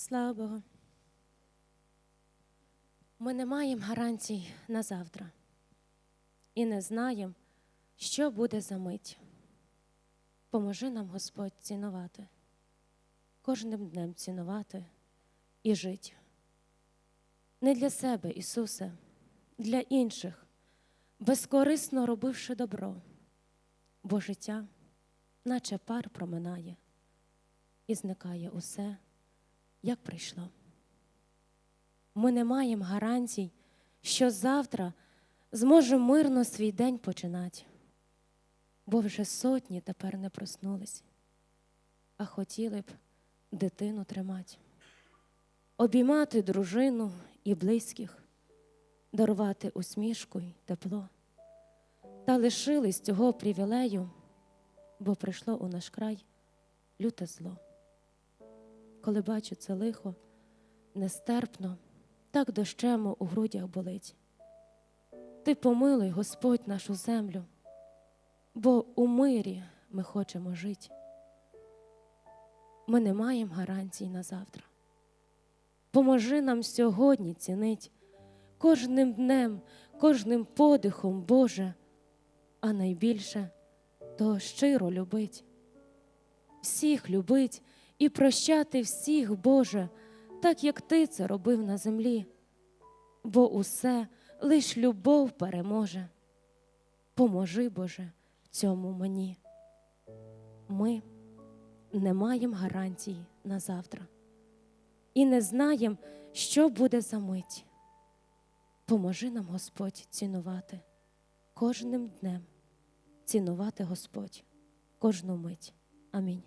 Слава Богу. Ми не маємо гарантій на завтра і не знаємо, що буде за мить. Поможи нам, Господь, цінувати, кожним днем цінувати і жити. Не для себе, Ісусе, для інших, безкорисно робивши добро, бо життя, наче пар проминає, і зникає усе, як прийшло. Ми не маємо гарантій, що завтра зможемо мирно свій день починати, бо вже сотні тепер не проснулись, а хотіли б дитину тримати, обіймати дружину і близьких, дарувати усмішку й тепло. Та лишились цього привілею, бо прийшло у наш край люте зло. Коли бачу це лихо, нестерпно, так дощемо у грудях болить. Ти помилуй, Господь, нашу землю, бо у мирі ми хочемо жити. Ми не маємо гарантій на завтра. Поможи нам сьогодні цінить кожним днем, кожним подихом, Боже, а найбільше то щиро любить. Всіх любить і прощати всіх, Боже, так як Ти це робив на землі, бо усе лиш любов переможе. Поможи, Боже, цьому мені. Ми не маємо гарантії на завтра і не знаємо, що буде за мить. Поможи нам, Господь, цінувати кожним днем, цінувати Господь кожну мить. Амінь.